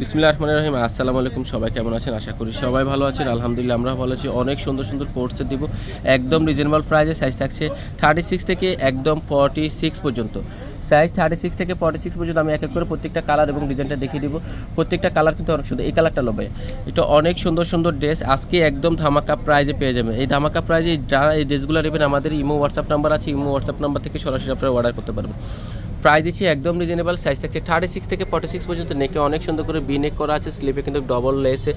বিসমিল্লাহ রহমান রহিম, আসসালামু আলাইকুম, সবাই কেমন আছেন? আশা করি সবাই ভালো আছেন। আলহামদুলিল্লাহ আমরা ভালো আছি। অনেক সুন্দর সুন্দর কোর্সে দিব। একদম রিজনেবল প্রাইসে সাইজ থাকছে থার্টি সিক্স থেকে একদম ফর্টি সিক্স পর্যন্ত। সাইজ থার্টি সিক্স থেকে ফর্টি সিক্স পর্যন্ত আমি এক এক করে প্রত্যেকটা কালার এবং ডিজাইনটা দেখিয়ে দিব। প্রত্যেকটা কালার কিন্তু অনেক সুন্দর। এই কালারটা লবে এটা অনেক সুন্দর সুন্দর ড্রেস আজকে একদম ধামাকা প্রাইজে পেয়ে যাবেন। এই ধামাকা প্রাইজে যারা এই ড্রেসগুলো নেবেন, আমাদের ইমো হোয়াটসঅ্যাপ নাম্বার আছে। ইমো হোয়াটসঅ্যাপ নাম্বার থেকে সরাসরি আপনারা অর্ডার করতে পারবেন। প্রাইস দিচ্ছি একদম রিজনেবল সাইজ থাকছে। থার্টি সিক্স থেকে ফর্টি সিক্স পর্যন্ত নেকে অনেক সুন্দর করে বি নেক করা আছে স্লিপে কিন্তু ডবল লেসে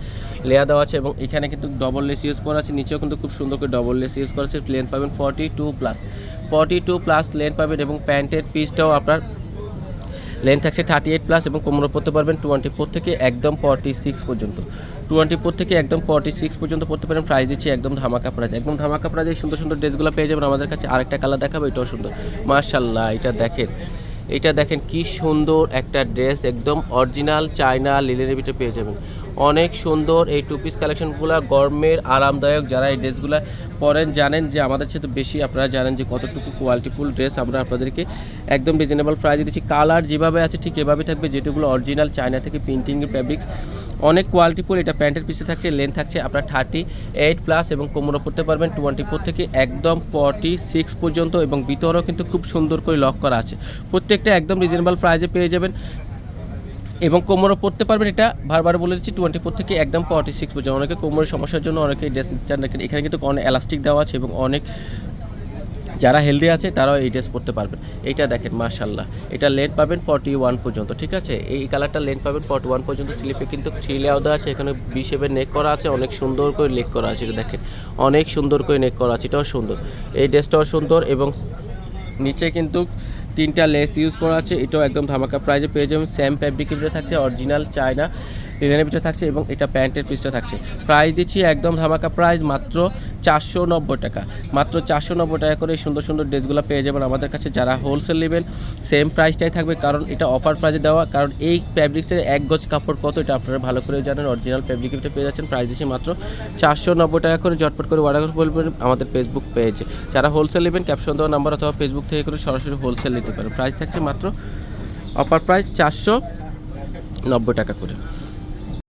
লেয়ার দেওয়া আছে এবং এখানে কিন্তু ডবল লেস ইউজ করা আছে, নিচেও কিন্তু খুব সুন্দর করে ডবল লেস ইউজ করা আছে লেন পাবেন forty two plus forty two plus lane পাবেন এবং প্যান্টের পিসটাও আপনার লেন থাকছে থার্টি এইট প্লাস এবং কোমরে পড়তে পারবেন টোয়েন্টি ফোর থেকে একদম ফর্টি সিক্স পর্যন্ত। টোয়েন্টি ফোর থেকে একদম ফর্টি সিক্স পর্যন্ত পড়তে পারেন প্রাইস দিচ্ছি একদম ধামাকা প্রাইস একদম ধামাকা প্রাইজে সুন্দর সুন্দর ড্রেসগুলো পেয়ে যাবেন আমাদের কাছে। আরেকটা কালার দেখাবো, এটাও সুন্দর। মার্শাল্লাহ এটা দেখেন। এটা দেখেন কি সুন্দর একটা ড্রেস একদম অরিজিনাল চায়না লিলেনের ভিতরে পেয়ে যাবেন। অনেক সুন্দর এই টু পিস কালেকশনগুলো গরমের আরামদায়ক যারা এই ড্রেসগুলো পরেন জানেন যে আমাদের সাথে বেশি আপনারা জানেন যে কতটুকু কোয়ালিটিফুল ড্রেস আমরা আপনাদেরকে একদম রিজনেবল প্রাইজে দিচ্ছি। কালার যেভাবে আছে ঠিক এভাবে থাকবে। যেগুলো অরিজিনাল চায়না থেকে প্রিন্টিং ফ্যাব্রিক্স অনেক কোয়ালিটিফুল এটা প্যান্টের পিসে থাকছে লেন্থ থাকছে আপনার থার্টি এইট প্লাস এবং কোমরও পড়তে পারবেন। টোয়েন্টি ফোর থেকে একদম ফর্টি সিক্স পর্যন্ত এবং ভিতরেও কিন্তু খুব সুন্দর করে লক করা আছে। প্রত্যেকটা একদম রিজনেবল প্রাইজে পেয়ে যাবেন। এবং কোমরও পড়তে পারবেন এটা, বারবার বলে দিচ্ছি টোয়েন্টি ফোর থেকে একদম ফর্টি সিক্স পর্যন্ত। অনেকে কোমরের সমস্যার জন্য অনেকে ড্রেস চান রাখেন এখানে কিন্তু অনেক এলাস্টিক দেওয়া আছে এবং অনেক যারা হেলদি আছে তারাও এই ড্রেস পরতে পারবেন। এইটা দেখেন মার্শাল্লাহ এটা লেন্থ পাবেন ফর্টি ওয়ান পর্যন্ত, ঠিক আছে? এই কালারটা লেন্থ পাবেন ফর্টি ওয়ান পর্যন্ত স্লিপে কিন্তু থ্রি লেয়ার দেওয়া আছে, এখানে বি শেপের নেক করা আছে, অনেক সুন্দর করে লেক করা আছে, এটা দেখেন। অনেক সুন্দর করে নেক করা আছে, এটাও সুন্দর। এই ড্রেসটাও সুন্দর এবং নিচে কিন্তু তিনটা লেস ইউজ করা আছে, এটাও একদম ধামাকা প্রাইজে পেয়ে যাবেন। সেম ফ্যাব্রিকের থাকছে অরিজিনাল চায়না লিনেনের ভিতরে থাকছে এবং এটা প্যান্টের পিসটা থাকছে। প্রাইস দিচ্ছি একদম ধামাকা প্রাইস মাত্র চারশো নব্বই টাকা। মাত্র চারশো নব্বই টাকা করে সুন্দর সুন্দর ড্রেসগুলো পেয়ে যাবেন আমাদের কাছে যারা হোলসেল নেবেন সেম প্রাইসটাই থাকবে কারণ এটা অফার প্রাইসে দেওয়া। কারণ এই ফ্যাব্রিক্সের এক গজ কাপড় কত এটা আপনারা ভালো করে জানেন। অরিজিনাল ফ্যাব্রিকের ভিতরে পেয়ে যাচ্ছেন প্রাইস দিচ্ছি মাত্র চারশো নব্বই টাকা করে ঝটপট করে অর্ডার বলবেন আমাদের ফেসবুক পেয়েছে যারা হোলসেল নেবেন ক্যাপশন দেওয়া নাম্বার অথবা ফেসবুক থেকে করে সরাসরি হোলসেল নিতে পারেন। প্রাইস থাকছে মাত্র অফার প্রাইস চারশো নব্বই টাকা করে।